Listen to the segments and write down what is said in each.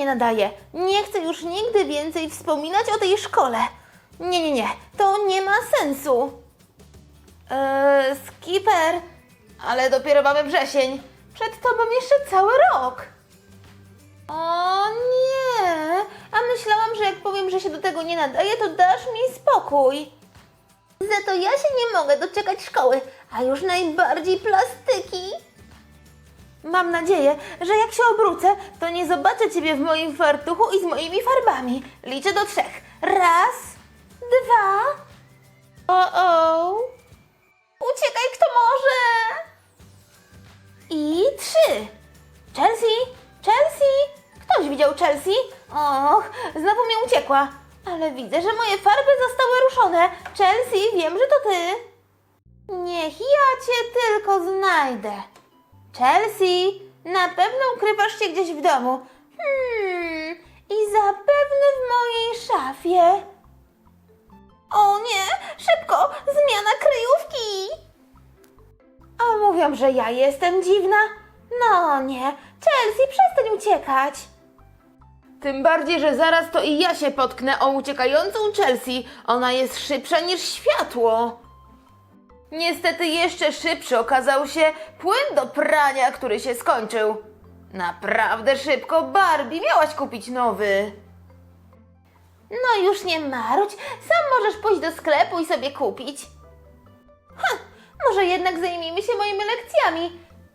nie nadaję. Nie chcę już nigdy więcej wspominać o tej szkole. Nie, nie, nie, to nie ma sensu. Eee, skipper, ale dopiero mamy wrzesień. Przed tobą jeszcze cały rok. O nie, a myślałam, że jak powiem, że się do tego nie nadaje, to dasz mi spokój. Za to ja się nie mogę doczekać szkoły, a już najbardziej plastyki. Mam nadzieję, że jak się obrócę, to nie zobaczę ciebie w moim fartuchu i z moimi farbami. Liczę do trzech. Raz, dwa. O, o. Uciekaj, kto może. I trzy. Chelsea, Chelsea. Ktoś widział Chelsea? Och, znowu mnie uciekła. Ale widzę, że moje farby zostały ruszone. Chelsea, wiem, że to ty. Niech ja cię tylko znajdę. Chelsea, na pewno ukrywasz się gdzieś w domu. Hmm, i zapewne w mojej szafie. O nie, szybko, zmiana kryjówki. A mówią, że ja jestem dziwna? No nie, Chelsea, przestań uciekać. Tym bardziej, że zaraz to i ja się potknę o uciekającą Chelsea. Ona jest szybsza niż światło. Niestety jeszcze szybszy okazał się płyn do prania, który się skończył. Naprawdę szybko, Barbie, miałaś kupić nowy. No już nie marudź, sam możesz pójść do sklepu i sobie kupić. Ha, może jednak zajmijmy się moimi lekcjami.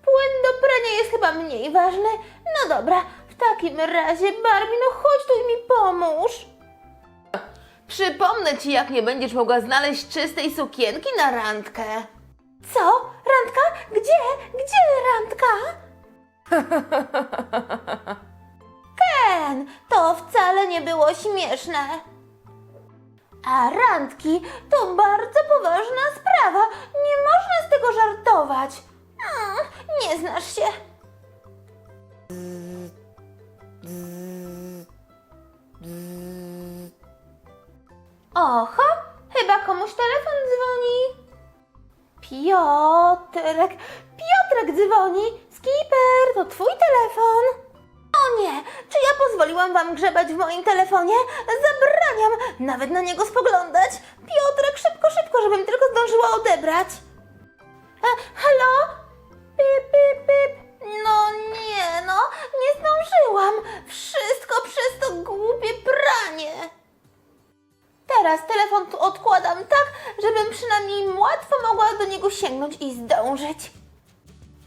Płyn do prania jest chyba mniej ważny. No dobra, w takim razie, Barbie, no chodź tu i mi pomóż. Przypomnę ci, jak nie będziesz mogła znaleźć czystej sukienki na randkę. Co? Randka? Gdzie? Gdzie randka? Ken, to wcale nie było śmieszne. A randki to bardzo poważna sprawa. Nie można z tego żartować. Mm, nie znasz się. Oho, chyba komuś telefon dzwoni. Piotrek, Piotrek dzwoni. Skipper, to twój telefon. O nie, czy ja pozwoliłam wam grzebać w moim telefonie? Zabraniam nawet na niego spoglądać. Piotrek, szybko, szybko, żebym tylko zdążyła odebrać. E, halo? Pip, pip, pip. No nie, no, nie zdążyłam. Telefon tu odkładam tak, żebym przynajmniej łatwo mogła do niego sięgnąć i zdążyć.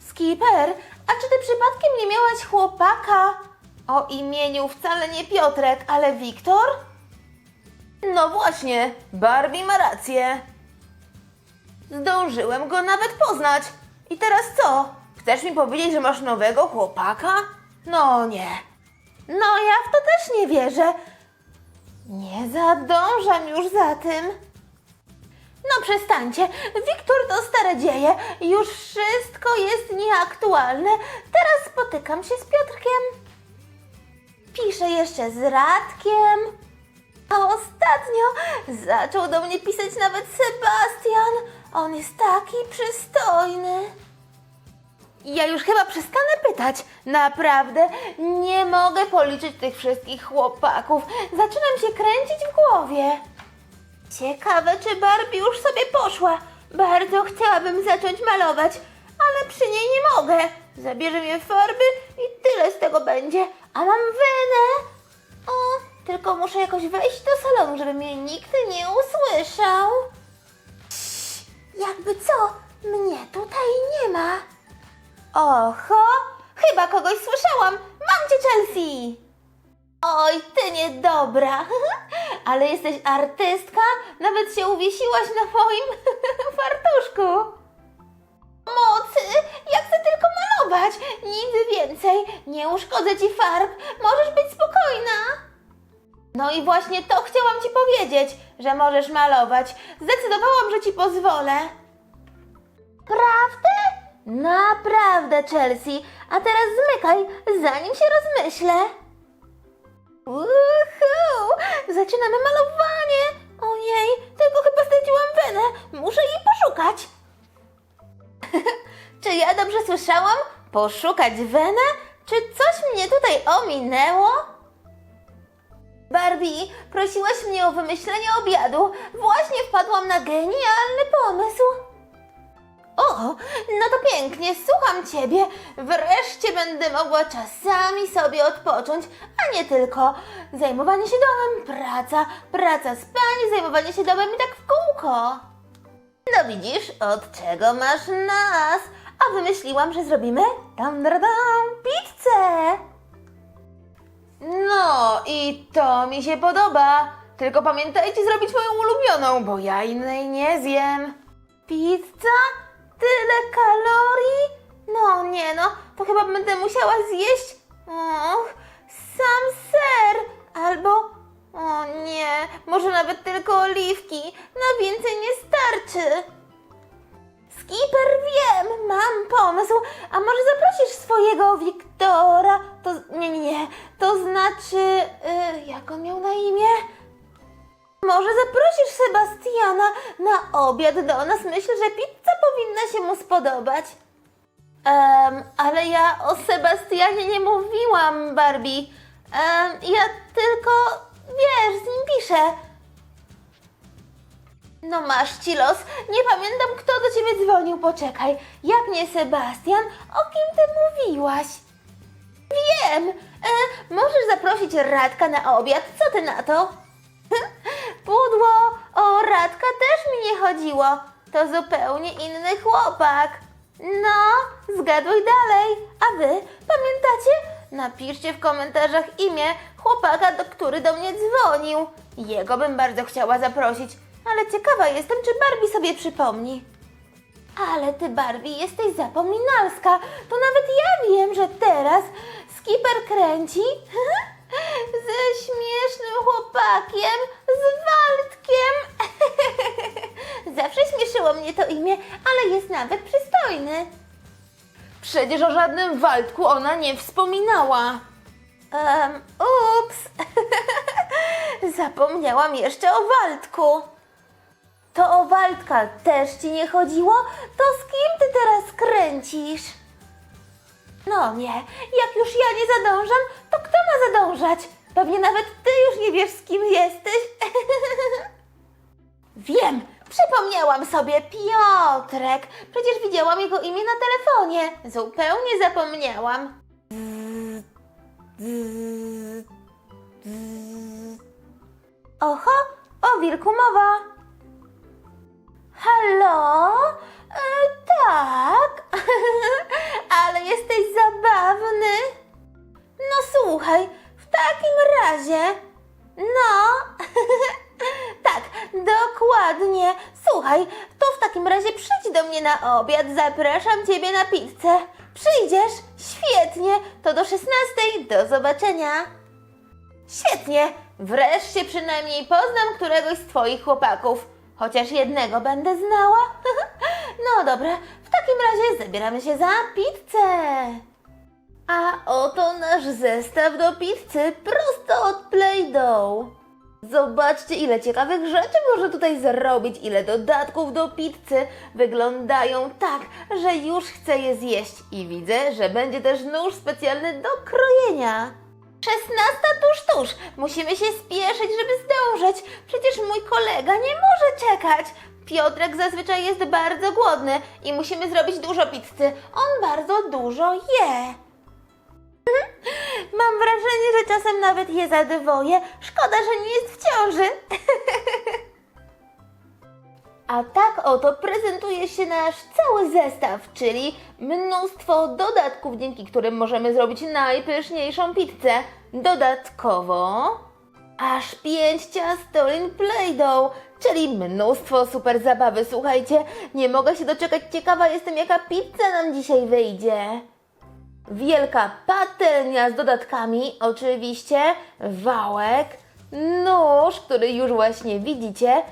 Skipper, a czy ty przypadkiem nie miałaś chłopaka? O imieniu wcale nie Piotrek, ale Wiktor? No właśnie, Barbie ma rację. Zdążyłem go nawet poznać. I teraz co? Chcesz mi powiedzieć, że masz nowego chłopaka? No nie. No ja w to też nie wierzę. Nie zadążam już za tym. No przestańcie, Wiktor to stare dzieje, już wszystko jest nieaktualne. Teraz spotykam się z Piotrkiem. Piszę jeszcze z Radkiem. A ostatnio zaczął do mnie pisać nawet Sebastian. On jest taki przystojny. Ja już chyba przestanę pytać. Naprawdę nie mogę policzyć tych wszystkich chłopaków. Zaczynam się kręcić w głowie. Ciekawe, czy Barbie już sobie poszła. Bardzo chciałabym zacząć malować, ale przy niej nie mogę. Zabierze mnie farby i tyle z tego będzie. A mam wenę. O, tylko muszę jakoś wejść do salonu, żeby mnie nikt nie usłyszał. Cii, jakby co, mnie tutaj nie ma. Oho, chyba kogoś słyszałam. Mam cię, Chelsea. Oj, ty niedobra. Ale jesteś artystka? Nawet się uwiesiłaś na moim fartuszku. Mocy, ja chcę tylko malować. Nic więcej. Nie uszkodzę ci farb. Możesz być spokojna. No i właśnie to chciałam ci powiedzieć, że możesz malować. Zdecydowałam, że ci pozwolę. Prawdę? Naprawdę, Chelsea. A teraz zmykaj, zanim się rozmyślę. Uhu! Zaczynamy malowanie! Ojej, tylko chyba straciłam wenę. Muszę jej poszukać. Czy ja dobrze słyszałam? Poszukać wenę? Czy coś mnie tutaj ominęło? Barbie, prosiłaś mnie o wymyślenie obiadu. Właśnie wpadłam na genialny pomysł. O, no to pięknie, słucham ciebie. Wreszcie będę mogła czasami sobie odpocząć, a nie tylko zajmowanie się domem, praca, praca, spanie, zajmowanie się domem i tak w kółko. No widzisz, od czego masz nas? A wymyśliłam, że zrobimy tam, tam, pizzę. No i to mi się podoba. Tylko pamiętajcie zrobić moją ulubioną, bo ja innej nie zjem. Pizza? Tyle kalorii? No nie no, to chyba będę musiała zjeść. Och, sam ser. Albo. O nie, może nawet tylko oliwki. Na więcej nie starczy. Skipper, wiem, mam pomysł. A może zaprosisz swojego Wiktora? To. Nie, nie. To znaczy. y, jak on miał na imię? Może zaprosisz Sebastiana na obiad do nas? Myślę, że pizza powinna się mu spodobać. Em, ale ja o Sebastianie nie mówiłam, Barbie. Em, ja tylko, wiesz, z nim piszę. No masz ci los. Nie pamiętam, kto do ciebie dzwonił. Poczekaj. Jak nie Sebastian? O kim ty mówiłaś? Wiem. E, możesz zaprosić Radka na obiad. Co ty na to? Pudło, o Radka też mi nie chodziło. To zupełnie inny chłopak. No, zgaduj dalej. A wy pamiętacie? Napiszcie w komentarzach imię chłopaka, do, który do mnie dzwonił. Jego bym bardzo chciała zaprosić, ale ciekawa jestem, czy Barbie sobie przypomni. Ale ty, Barbie, jesteś zapominalska. To nawet ja wiem, że teraz skipper kręci ze śmiesznym chłopakiem, z Waldkiem. Zawsze śmieszyło mnie to imię, ale jest nawet przystojny. Przecież o żadnym Waldku ona nie wspominała. Um, ups. Zapomniałam jeszcze o Waldku. To o Waldka też ci nie chodziło? To z kim ty teraz kręcisz? No nie, jak już ja nie zadążam, to kto ma zadążać? Pewnie nawet ty już nie wiesz, z kim jesteś. Wiem, przypomniałam sobie Piotrek. Przecież widziałam jego imię na telefonie. Zupełnie zapomniałam. Oho, o wilku mowa. Halo? E, tak, ale jesteś zabawny. No słuchaj, w takim razie. No, tak, dokładnie. Słuchaj, to w takim razie przyjdź do mnie na obiad, zapraszam ciebie na pizzę. Przyjdziesz? Świetnie, to do 16. Do zobaczenia. Świetnie! Wreszcie przynajmniej poznam któregoś z twoich chłopaków. Chociaż jednego będę znała. no dobra, w takim razie zabieramy się za pizzę. A oto nasz zestaw do pizzy prosto od Play-Doh. Zobaczcie, ile ciekawych rzeczy można tutaj zrobić, ile dodatków do pizzy. Wyglądają tak, że już chcę je zjeść. I widzę, że będzie też nóż specjalny do krojenia. Szesnasta tuż, tuż. Musimy się spieszyć, żeby zdążyć. Przecież mój kolega nie może czekać. Piotrek zazwyczaj jest bardzo głodny i musimy zrobić dużo pizzy. On bardzo dużo je. Mam wrażenie, że czasem nawet je za dwoje. Szkoda, że nie jest w ciąży. A tak oto prezentuje się nasz cały zestaw, czyli mnóstwo dodatków, dzięki którym możemy zrobić najpyszniejszą pizzę. Dodatkowo aż pięć ciastolin Play-Doh, czyli mnóstwo super zabawy. Słuchajcie, nie mogę się doczekać, ciekawa jestem jaka pizza nam dzisiaj wyjdzie. Wielka patelnia z dodatkami, oczywiście wałek, nóż, który już właśnie widzicie,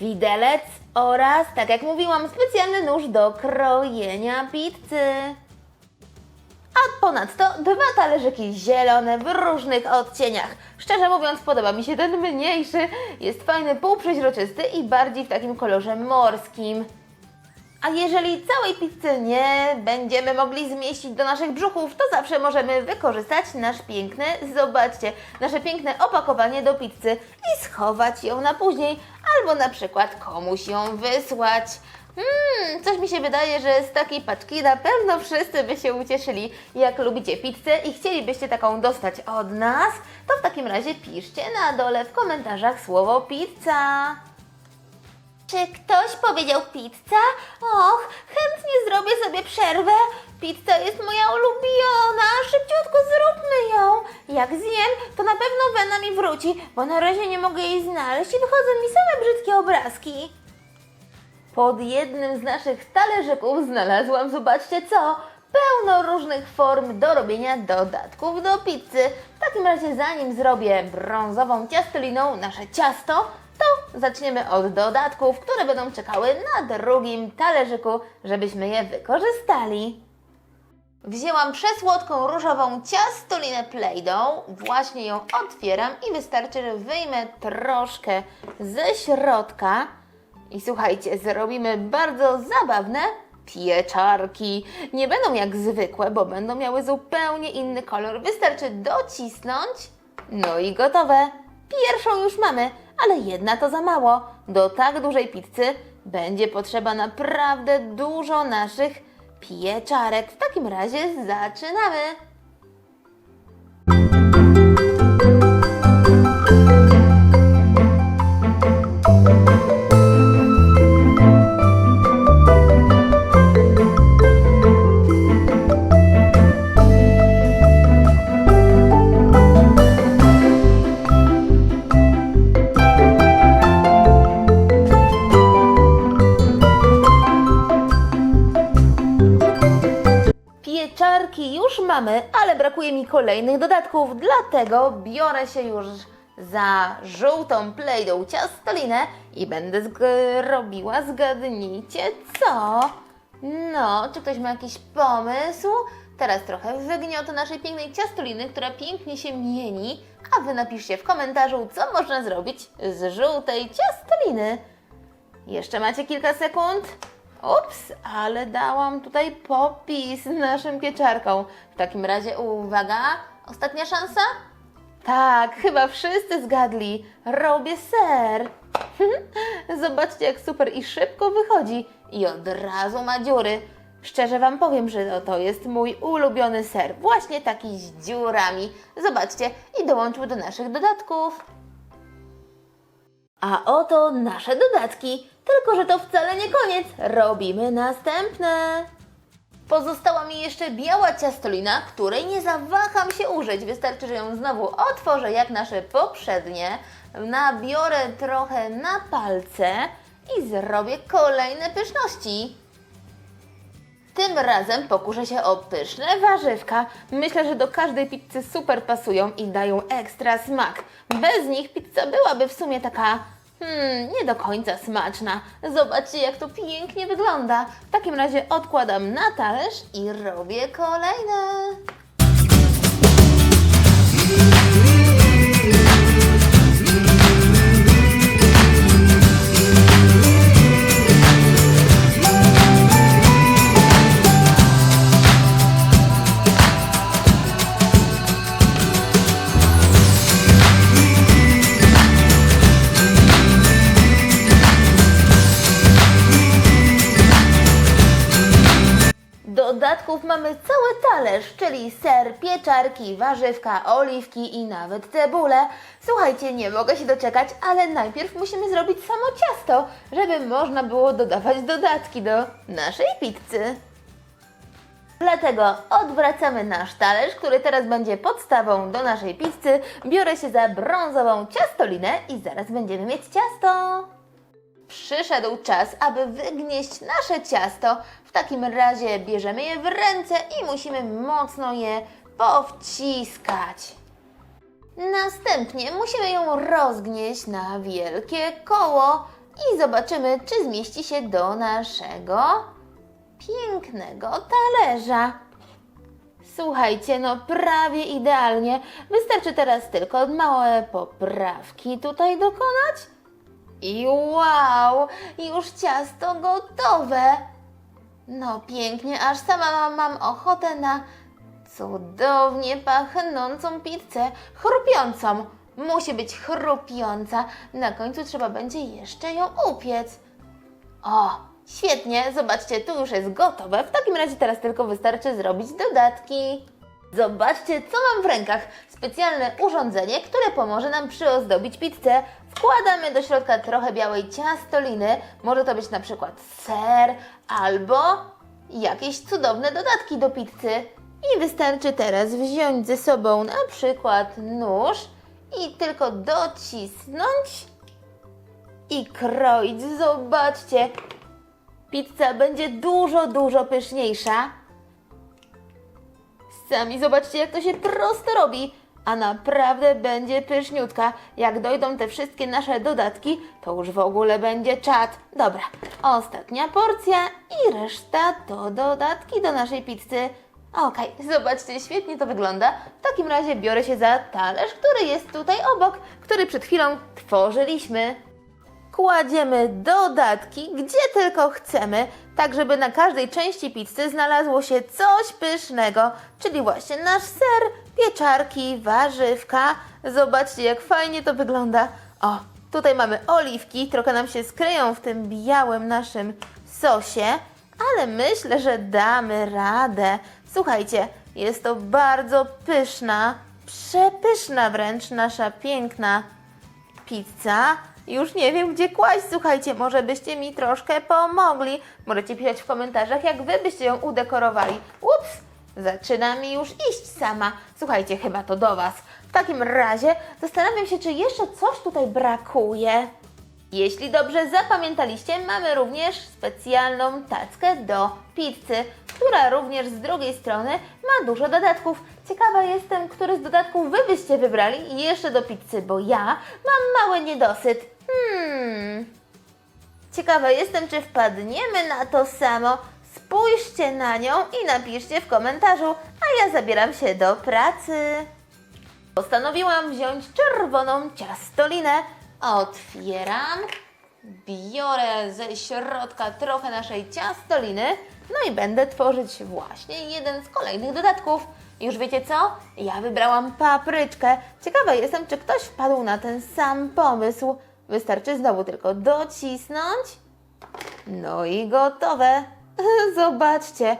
widelec oraz, tak jak mówiłam, specjalny nóż do krojenia pizzy. A ponadto dwa talerzyki zielone w różnych odcieniach. Szczerze mówiąc, podoba mi się ten mniejszy. Jest fajny, półprzeźroczysty i bardziej w takim kolorze morskim. A jeżeli całej pizzy nie będziemy mogli zmieścić do naszych brzuchów, to zawsze możemy wykorzystać nasz piękny, zobaczcie, nasze piękne opakowanie do pizzy i schować ją na później, albo na przykład komuś ją wysłać. Hmm, coś mi się wydaje, że z takiej paczki na pewno wszyscy by się ucieszyli. Jak lubicie pizzę i chcielibyście taką dostać od nas, to w takim razie piszcie na dole w komentarzach słowo pizza. Czy ktoś powiedział pizza? Och, chętnie zrobię sobie przerwę. Pizza jest moja ulubiona. Szybciutko zróbmy ją. Jak zjem, to na pewno Wena mi wróci, bo na razie nie mogę jej znaleźć i wychodzą mi same brzydkie obrazki. Pod jednym z naszych talerzyków znalazłam, zobaczcie co, pełno różnych form do robienia dodatków do pizzy. W takim razie zanim zrobię brązową ciastoliną nasze ciasto, to zaczniemy od dodatków, które będą czekały na drugim talerzyku, żebyśmy je wykorzystali. Wzięłam przesłodką różową ciastolinę Play-Doh, właśnie ją otwieram i wystarczy, że wyjmę troszkę ze środka. I słuchajcie, zrobimy bardzo zabawne pieczarki. Nie będą jak zwykłe, bo będą miały zupełnie inny kolor. Wystarczy docisnąć, no i gotowe. Pierwszą już mamy, ale jedna to za mało. Do tak dużej pizzy będzie potrzeba naprawdę dużo naszych pieczarek. W takim razie zaczynamy. Już mamy, ale brakuje mi kolejnych dodatków, dlatego biorę się już za żółtą Play-Doh ciastolinę i będę robiła, zgadnijcie co? No, czy ktoś ma jakiś pomysł? Teraz trochę wygniotę naszej pięknej ciastoliny, która pięknie się mieni, a Wy napiszcie w komentarzu, co można zrobić z żółtej ciastoliny. Jeszcze macie kilka sekund? Ups, ale dałam tutaj popis naszym pieczarkom. W takim razie uwaga, ostatnia szansa? Tak, chyba wszyscy zgadli. Robię ser. Zobaczcie, jak super i szybko wychodzi. I od razu ma dziury. Szczerze Wam powiem, że to, to jest mój ulubiony ser. Właśnie taki z dziurami. Zobaczcie, i dołączył do naszych dodatków. A oto nasze dodatki. Tylko, że to wcale nie koniec. Robimy następne. Pozostała mi jeszcze biała ciastolina, której nie zawaham się użyć. Wystarczy, że ją znowu otworzę jak nasze poprzednie. Nabiorę trochę na palce i zrobię kolejne pyszności. Tym razem pokuszę się o pyszne warzywka. Myślę, że do każdej pizzy super pasują i dają ekstra smak. Bez nich pizza byłaby w sumie taka, hmm, nie do końca smaczna. Zobaczcie, jak to pięknie wygląda. W takim razie odkładam na talerz i robię kolejne. Dodatków mamy cały talerz, czyli ser, pieczarki, warzywka, oliwki i nawet cebulę. Słuchajcie, nie mogę się doczekać, ale najpierw musimy zrobić samo ciasto, żeby można było dodawać dodatki do naszej pizzy. Dlatego odwracamy nasz talerz, który teraz będzie podstawą do naszej pizzy. Biorę się za brązową ciastolinę i zaraz będziemy mieć ciasto. Przyszedł czas, aby wygnieść nasze ciasto. W takim razie bierzemy je w ręce i musimy mocno je powciskać. Następnie musimy ją rozgnieść na wielkie koło i zobaczymy, czy zmieści się do naszego pięknego talerza. Słuchajcie, no prawie idealnie. Wystarczy teraz tylko małe poprawki tutaj dokonać. I wow, już ciasto gotowe. No pięknie, aż sama mam, ochotę na cudownie pachnącą pizzę, chrupiącą. Musi być chrupiąca. Na końcu trzeba będzie jeszcze ją upiec. O, świetnie, zobaczcie, tu już jest gotowe. W takim razie teraz tylko wystarczy zrobić dodatki. Zobaczcie, co mam w rękach. Specjalne urządzenie, które pomoże nam przyozdobić pizzę. Wkładamy do środka trochę białej ciastoliny. Może to być na przykład ser albo jakieś cudowne dodatki do pizzy. I wystarczy teraz wziąć ze sobą na przykład nóż i tylko docisnąć i kroić. Zobaczcie, pizza będzie dużo, dużo pyszniejsza. Sami zobaczcie, jak to się prosto robi, a naprawdę będzie pyszniutka. Jak dojdą te wszystkie nasze dodatki, to już w ogóle będzie czad. Dobra, ostatnia porcja i reszta to dodatki do naszej pizzy. Okej, zobaczcie, świetnie to wygląda. W takim razie biorę się za talerz, który jest tutaj obok, który przed chwilą tworzyliśmy. Kładziemy dodatki, gdzie tylko chcemy, tak żeby na każdej części pizzy znalazło się coś pysznego, czyli właśnie nasz ser, pieczarki, warzywka. Zobaczcie, jak fajnie to wygląda. O, tutaj mamy oliwki, trochę nam się skryją w tym białym naszym sosie, ale myślę, że damy radę. Słuchajcie, jest to bardzo pyszna, przepyszna wręcz nasza piękna pizza. Już nie wiem, gdzie kłaść. Słuchajcie, może byście mi troszkę pomogli. Możecie pisać w komentarzach, jak wy byście ją udekorowali. Ups, zaczyna mi już iść sama. Słuchajcie, chyba to do Was. W takim razie zastanawiam się, czy jeszcze coś tutaj brakuje. Jeśli dobrze zapamiętaliście, mamy również specjalną tackę do pizzy, która również z drugiej strony ma dużo dodatków. Ciekawa jestem, który z dodatków Wy byście wybrali jeszcze do pizzy, bo ja mam mały niedosyt. Hmm. Ciekawa jestem, czy wpadniemy na to samo. Spójrzcie na nią i napiszcie w komentarzu, a ja zabieram się do pracy. Postanowiłam wziąć czerwoną ciastolinę. Otwieram, biorę ze środka trochę naszej ciastoliny, no i będę tworzyć właśnie jeden z kolejnych dodatków. Już wiecie co? Ja wybrałam papryczkę. Ciekawa jestem, czy ktoś wpadł na ten sam pomysł. Wystarczy znowu tylko docisnąć. No i gotowe. Zobaczcie.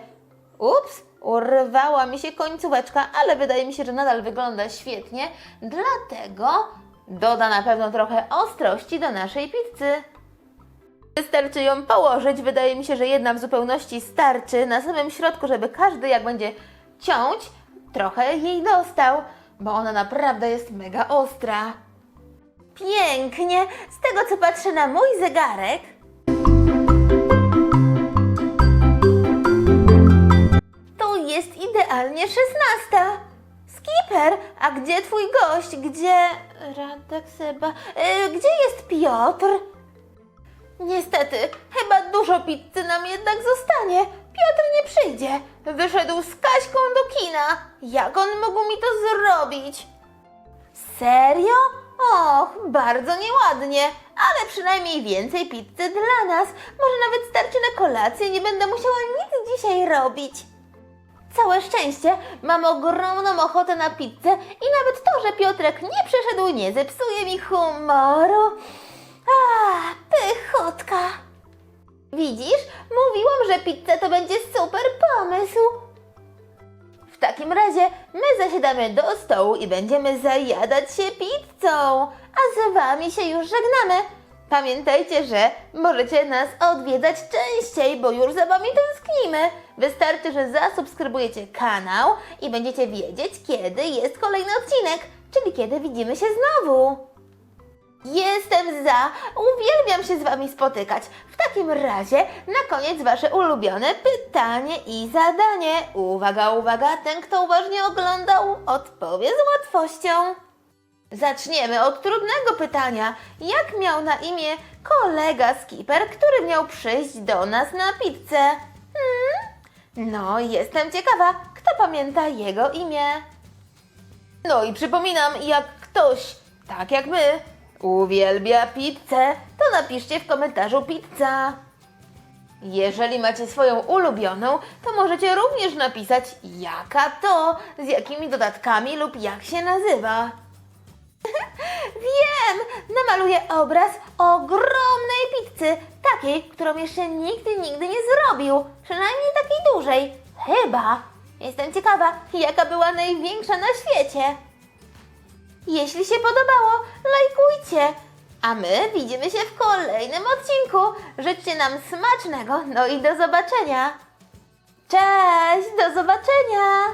Ups, urwała mi się końcóweczka, ale wydaje mi się, że nadal wygląda świetnie. Dlatego doda na pewno trochę ostrości do naszej pizzy. Wystarczy ją położyć. Wydaje mi się, że jedna w zupełności starczy na samym środku, żeby każdy jak będzie ciąć, trochę jej dostał, bo ona naprawdę jest mega ostra. Pięknie! Z tego co patrzę na mój zegarek, to jest idealnie szesnasta. Skipper, a gdzie twój gość? Gdzie... Radek, Seba... Y, gdzie jest Piotr? Niestety, chyba dużo pizzy nam jednak zostanie. Piotr nie przyjdzie. Wyszedł z Kaśką do kina. Jak on mógł mi to zrobić? Serio? Och, bardzo nieładnie, ale przynajmniej więcej pizzy dla nas. Może nawet starczy na kolację, nie będę musiała nic dzisiaj robić. Całe szczęście, mam ogromną ochotę na pizzę i nawet to, że Piotrek nie przyszedł, nie zepsuje mi humoru. A, pychotka. Widzisz, mówiłam, że pizza to będzie super pomysł. W takim razie my zasiadamy do stołu i będziemy zajadać się pizzą, a z wami się już żegnamy. Pamiętajcie, że możecie nas odwiedzać częściej, bo już za wami tęsknimy. Wystarczy, że zasubskrybujecie kanał i będziecie wiedzieć, kiedy jest kolejny odcinek, czyli kiedy widzimy się znowu. Jestem za! Uwielbiam się z Wami spotykać. W takim razie na koniec Wasze ulubione pytanie i zadanie. Uwaga, uwaga, ten kto uważnie oglądał odpowie z łatwością. Zaczniemy od trudnego pytania. Jak miał na imię kolega skipper, który miał przyjść do nas na pizzę? Hmm? No, jestem ciekawa, kto pamięta jego imię. No i przypominam, jak ktoś, tak jak my, uwielbia pizzę, to napiszcie w komentarzu pizza. Jeżeli macie swoją ulubioną, to możecie również napisać jaka to, z jakimi dodatkami lub jak się nazywa. Wiem! Namaluję obraz ogromnej pizzy, takiej, którą jeszcze nigdy, nigdy nie zrobił. Przynajmniej takiej dużej. Chyba. Jestem ciekawa, jaka była największa na świecie. Jeśli się podobało, lajkujcie. A my widzimy się w kolejnym odcinku. Życzcie nam smacznego, no i do zobaczenia. Cześć, do zobaczenia.